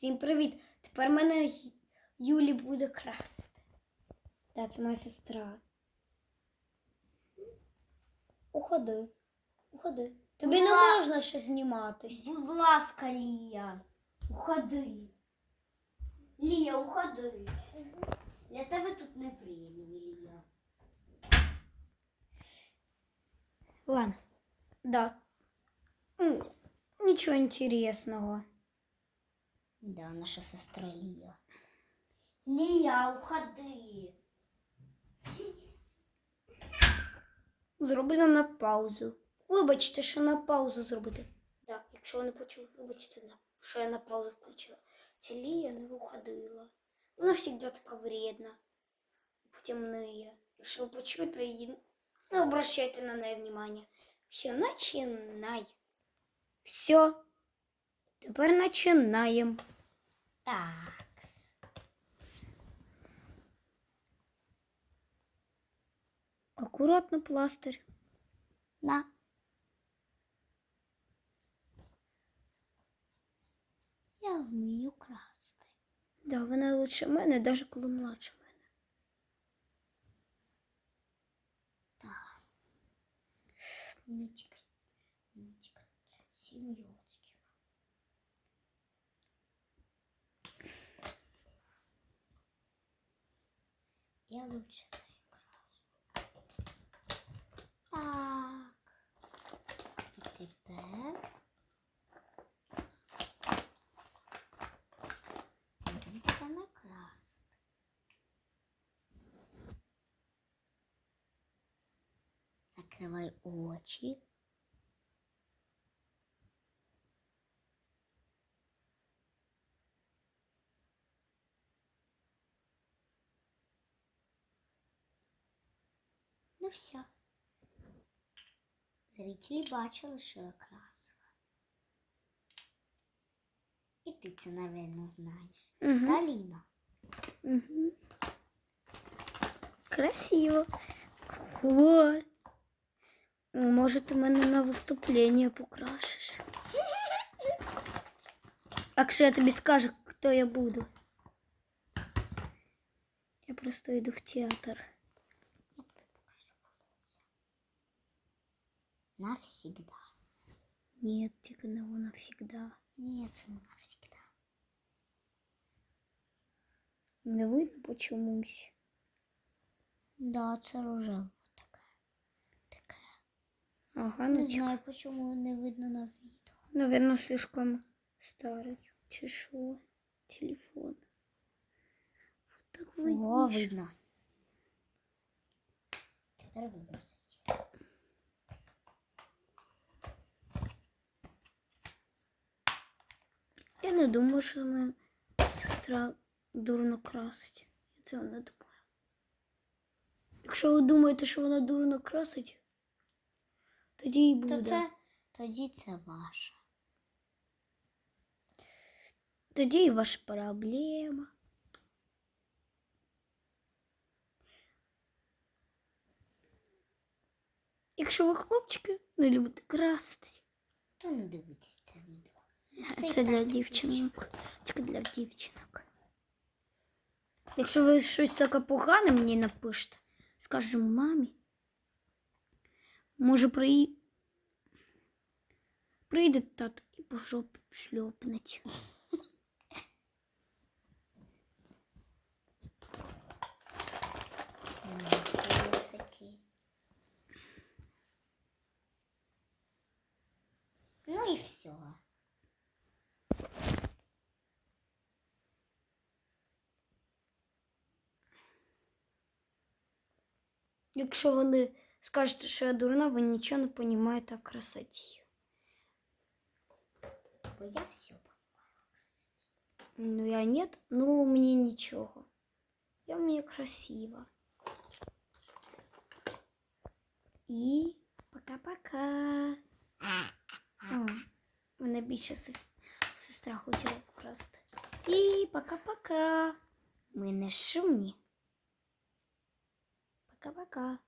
Всім привіт! Тепер мене Юлі буде красити. Да, це моя сестра. Уходи. Уходи. Тобі не Ура! можна ще зніматись. Будь ласка, Лія, уходи. Лія, уходи. Для тебе тут не времени, Лія. Ладно. Да. Нічого інтересного. Да, наша сестра Лія. Лія, уходи. Зроблено на паузу. Вибачте, що на паузу зробити. Да, якщо ви не почули, вибачте, на- що я на паузу включила. Ця Лія не виходила. Вона завжди така вредна. Потім ниє. Якщо ви почуєте її, не обращайте на неї внимання. Все, начинай. Все. Тепер починаємо. Такс. Акуратно пластир. На. Я вмію красити. Да, вона лучше мене, навіть коли младше мене. Так. Не тільки. Не Я лучше не красу. Так. І тепер. Будемо тебе накрасити. Закривай очі. Ну все. Зрителі бачили, що я красила. І ти це, напевно, знаєш. Угу. Та, Ліна? Угу. Красиво. Ой. Може, ти мене на виступлення покрашиш. Якщо я тобі скажу, хто я буду. Я просто йду в театр. Навсегда. Ні, тільки не вона всегда. Ні, це не навсегда. Не видно по чомусь. Да, це рожево таке. Таке. Ага, Не ну чекай. знаю, почему не видно на відео. Наверное, слишком старий. Чи що? Телефон. Вот так О, видніше. видно. Тепер видно не думаю, що моя сестра дурно красить. Я цього не думаю. Якщо ви думаєте, що вона дурно красить, тоді і буде. То це, тоді це ваше. Тоді і ваша проблема. Якщо ви хлопчики не любите красити, То не дивитесь це відео. це, і для так дівчинок. Тільки для дівчинок. Якщо ви щось таке погане мені напишете, скажу мамі, може при... прийде тато і по жопі шльопнуть. Язики. Ну і все. Якщо вони скажете, що я дурна, ви нічого не розумієте о красоті. Бо я все Ну, я нет, ну мені нічого. Я мені красива. І пока-пока. О, мене більше се- сестра хотіла покрасити. І пока-пока. Ми не шумні. Пока-пока.